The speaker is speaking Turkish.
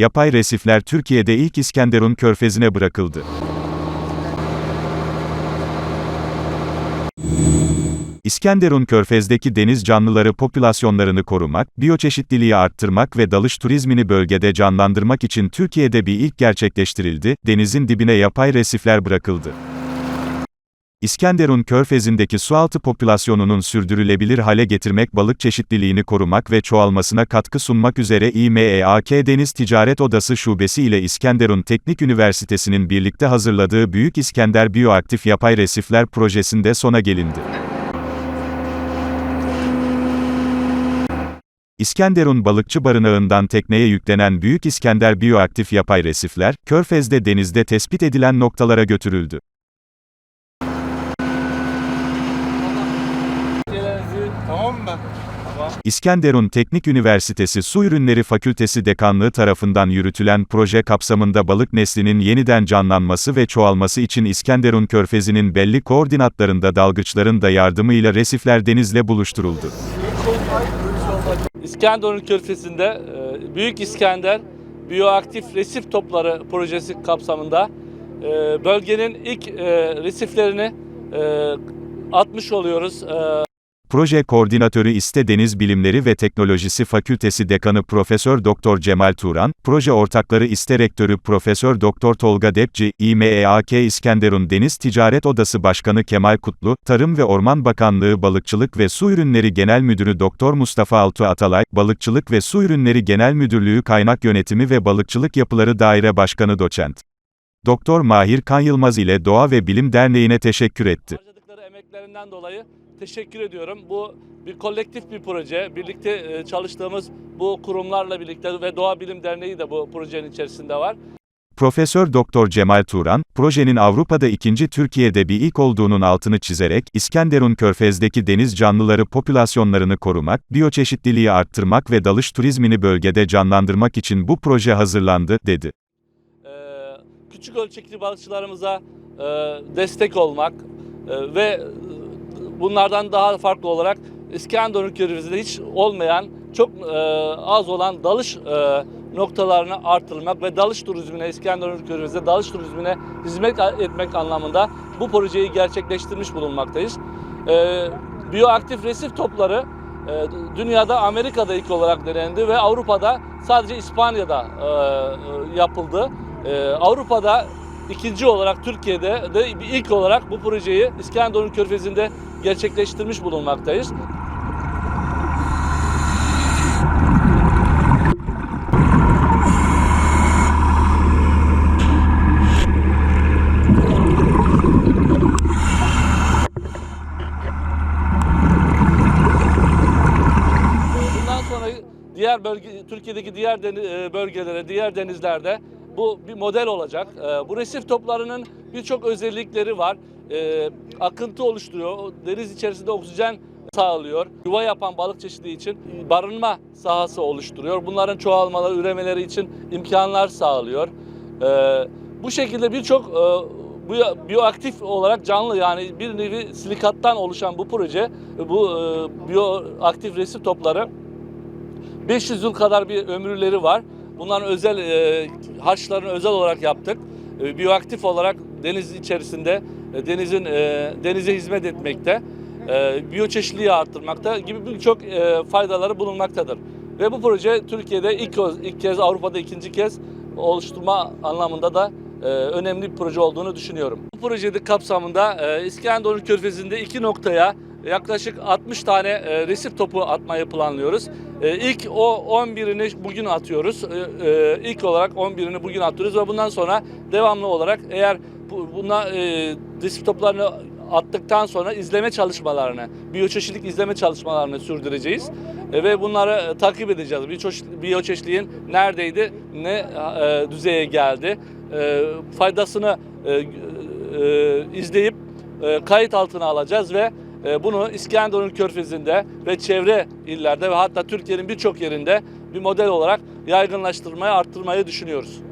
Yapay resifler Türkiye'de ilk İskenderun körfezine bırakıldı. İskenderun Körfez'deki deniz canlıları popülasyonlarını korumak, biyoçeşitliliği arttırmak ve dalış turizmini bölgede canlandırmak için Türkiye'de bir ilk gerçekleştirildi, denizin dibine yapay resifler bırakıldı. İskenderun Körfezi'ndeki sualtı popülasyonunun sürdürülebilir hale getirmek balık çeşitliliğini korumak ve çoğalmasına katkı sunmak üzere İMEAK Deniz Ticaret Odası Şubesi ile İskenderun Teknik Üniversitesi'nin birlikte hazırladığı Büyük İskender Biyoaktif Yapay Resifler projesinde sona gelindi. İskenderun balıkçı barınağından tekneye yüklenen Büyük İskender biyoaktif yapay resifler, Körfez'de denizde tespit edilen noktalara götürüldü. Tamam. İskenderun Teknik Üniversitesi Su Ürünleri Fakültesi Dekanlığı tarafından yürütülen proje kapsamında balık neslinin yeniden canlanması ve çoğalması için İskenderun Körfezi'nin belli koordinatlarında dalgıçların da yardımıyla resifler denizle buluşturuldu. İskenderun Körfezi'nde e, Büyük İskender Biyoaktif Resif Topları projesi kapsamında e, bölgenin ilk e, resiflerini atmış oluyoruz. Proje koordinatörü İste Deniz Bilimleri ve Teknolojisi Fakültesi Dekanı Profesör Doktor Cemal Turan, proje ortakları İste Rektörü Profesör Doktor Tolga Depçi, İMEAK İskenderun Deniz Ticaret Odası Başkanı Kemal Kutlu, Tarım ve Orman Bakanlığı Balıkçılık ve Su Ürünleri Genel Müdürü Doktor Mustafa Altu Atalay, Balıkçılık ve Su Ürünleri Genel Müdürlüğü Kaynak Yönetimi ve Balıkçılık Yapıları Daire Başkanı Doçent. Doktor Mahir Kan Yılmaz ile Doğa ve Bilim Derneği'ne teşekkür etti. Emeklerinden dolayı teşekkür ediyorum. Bu bir kolektif bir proje. Birlikte e, çalıştığımız bu kurumlarla birlikte ve Doğa Bilim Derneği de bu projenin içerisinde var. Profesör Doktor Cemal Turan, projenin Avrupa'da ikinci Türkiye'de bir ilk olduğunun altını çizerek, İskenderun Körfez'deki deniz canlıları popülasyonlarını korumak, biyoçeşitliliği arttırmak ve dalış turizmini bölgede canlandırmak için bu proje hazırlandı, dedi. e, küçük ölçekli balıkçılarımıza e, destek olmak ve e, bunlardan daha farklı olarak İskenderun Körfezi'nde hiç olmayan, çok e, az olan dalış e, noktalarını artırmak ve dalış turizmine, İskenderun Körfezi'de dalış turizmine hizmet etmek anlamında bu projeyi gerçekleştirmiş bulunmaktayız. E, biyoaktif resif topları e, dünyada Amerika'da ilk olarak denendi ve Avrupa'da sadece İspanya'da e, e, yapıldı. E, Avrupa'da ikinci olarak Türkiye'de de ilk olarak bu projeyi İskenderun Körfezi'nde gerçekleştirmiş bulunmaktayız. Diğer bölge, Türkiye'deki diğer e, bölgelere, diğer denizlerde bu bir model olacak. E, Bu resif toplarının birçok özellikleri var. E, Akıntı oluşturuyor, deniz içerisinde oksijen sağlıyor. Yuva yapan balık çeşidi için barınma sahası oluşturuyor. Bunların çoğalmaları, üremeleri için imkanlar sağlıyor. E, Bu şekilde birçok e, bu olarak canlı yani bir nevi silikattan oluşan bu proje, bu e, biyoaktif resif topları 500 yıl kadar bir ömürleri var. Bunların özel e, haçlarını özel olarak yaptık. E, biyoaktif olarak deniz içerisinde e, denizin e, denize hizmet etmekte, e, arttırmakta gibi birçok e, faydaları bulunmaktadır. Ve bu proje Türkiye'de ilk, ilk kez Avrupa'da ikinci kez oluşturma anlamında da önemli bir proje olduğunu düşünüyorum. Bu projede kapsamında İskenderun Körfezi'nde iki noktaya yaklaşık 60 tane e, resif topu atmayı planlıyoruz. E, ilk o 11'ini bugün atıyoruz. E, e, ilk olarak 11'ini bugün atıyoruz ve bundan sonra devamlı olarak eğer bu, buna e, resif toplarını attıktan sonra izleme çalışmalarını, biyoçeşitlik izleme çalışmalarını sürdüreceğiz. E, ve bunları e, takip edeceğiz. Biyoçeşit- Biyoçeşitliğin neredeydi, ne e, düzeye geldi, e, faydasını e, e, izleyip e, kayıt altına alacağız ve bunu İskenderun Körfezi'nde ve çevre illerde ve hatta Türkiye'nin birçok yerinde bir model olarak yaygınlaştırmaya, arttırmayı düşünüyoruz.